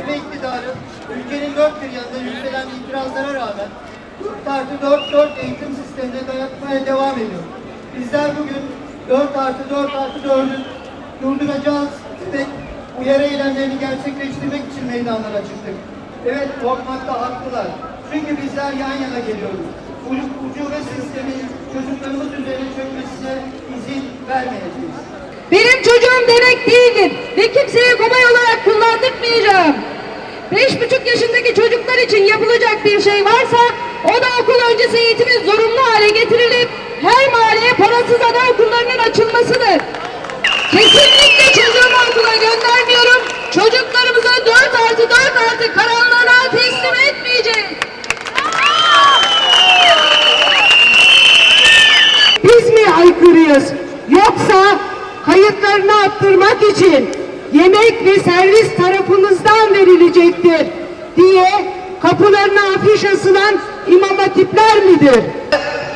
AKP iktidarı ülkenin dört bir yanında yükselen itirazlara rağmen 4 artı 4 4 eğitim sistemine dayatmaya devam ediyor. Bizler bugün 4 artı 4 artı 4'ü durduracağız ve uyarı eylemlerini gerçekleştirmek için meydanlara çıktık. Evet korkmakta haklılar. Çünkü bizler yan yana geliyoruz. Ucuk, ucube sistemin çocuklarımız üzerine çökmesine izin vermeyeceğiz. Benim çocuğum demek değildir ve kimseye kolay olarak kullandırmayacağım. Beş buçuk yaşındaki çocuklar için yapılacak bir şey varsa o da okul öncesi eğitimin zorunlu hale getirilip her mahalleye parasız anaokullarının açılmasıdır. Kesinlikle çocuğumu okula göndermiyorum. Çocuklarımıza dört artı dört artı karanlığına teslim etmeyeceğiz. Biz mi aykırıyız? Yoksa kayıtlarını attırmak için yemek ve servis tarafımızdan verilecektir diye kapılarına afiş asılan imam hatipler midir?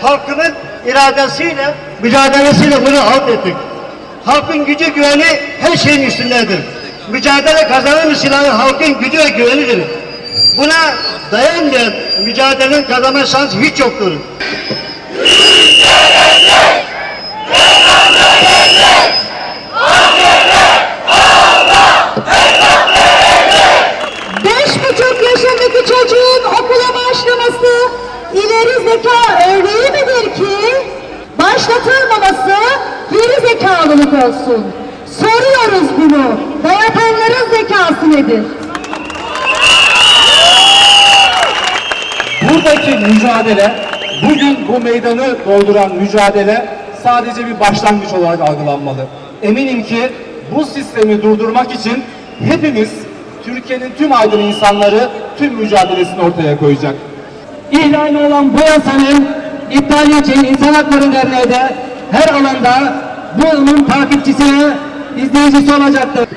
halkının iradesiyle, mücadelesiyle bunu halt ettik. Halkın gücü güveni her şeyin üstündedir. Mücadele kazanır silahı halkın gücü ve güvenidir. Buna dayanmayan mücadelenin kazanma şansı hiç yoktur. Beş buçuk yaşındaki çocuğun okula başlaması ileri zeka örneği midir ki? Başlatılmaması geri zekalılık olsun. Soruyoruz bunu. Dayatanların zekası nedir? Buradaki mücadele, bugün bu meydanı dolduran mücadele sadece bir başlangıç olarak algılanmalı. Eminim ki bu sistemi durdurmak için hepimiz, Türkiye'nin tüm aydın insanları tüm mücadelesini ortaya koyacak. İhlali olan bu yasanın iptali için İnsan Hakları Derneği de her alanda bu yolun takipçisi, izleyicisi olacaktır.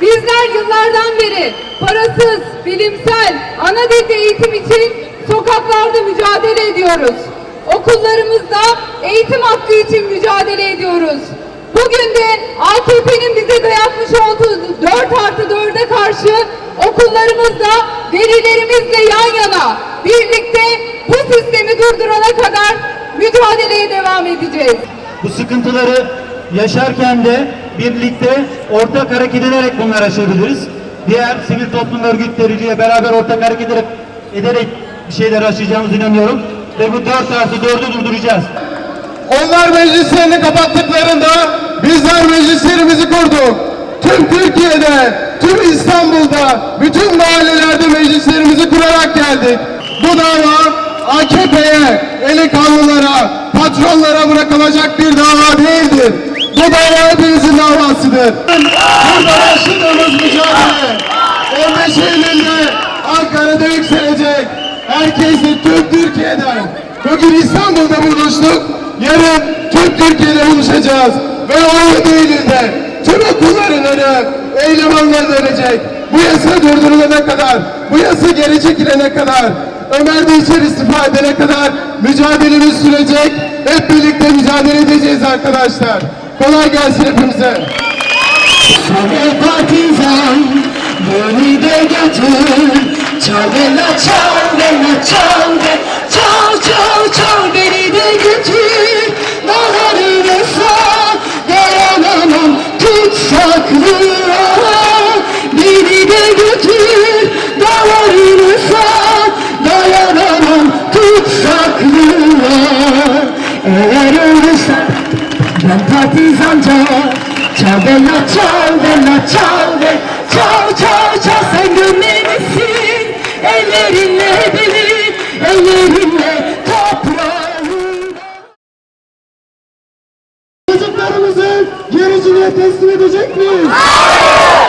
Bizler yıllardan beri parasız, bilimsel, ana dilde eğitim için sokaklarda mücadele ediyoruz. Okullarımızda eğitim hakkı için mücadele ediyoruz. Bugün de AKP'nin bize dayatmış olduğu 4 artı 4'e karşı okullarımızda velilerimizle yan yana birlikte bu sistemi durdurana kadar mücadeleye devam edeceğiz. Bu sıkıntıları yaşarken de birlikte ortak hareket ederek bunları aşabiliriz. Diğer sivil toplum örgütleriyle beraber ortak hareket ederek, ederek bir şeyler aşacağımıza inanıyorum. Ve bu 4 artı 4'ü durduracağız. Onlar meclislerini kapattıklarında bizler meclislerimizi kurduk. Tüm Türkiye'de, tüm İstanbul'da, bütün mahallelerde meclislerimizi kurarak geldik. Bu dava AKP'ye, eli kanlılara, patronlara bırakılacak bir dava değildir. Bu dava hepimizin davasıdır. Burada başladığımız mücadele 15 Eylül'de Ankara'da yükselecek. Herkesle tüm Türkiye'den. Bugün İstanbul'da buluştuk. Yarın tüm Türkiye'de buluşacağız. Ve 17 Eylül'de tüm okulların önü eylem alanına dönecek. Bu yasa durdurulana kadar, bu yasa geri çekilene kadar, Ömer Dinçer istifa edene kadar mücadelemiz sürecek. Hep birlikte mücadele edeceğiz arkadaşlar. Kolay gelsin hepimize. Sana partizan beni de götür Çal bela çal bela çal be Çal ben partizanca Çal bella çal bella çal be Çal çal çal sen gönlümdesin Ellerinle beni Ellerinle toprağında Çocuklarımızı gericiliğe teslim edecek miyiz? Hayır!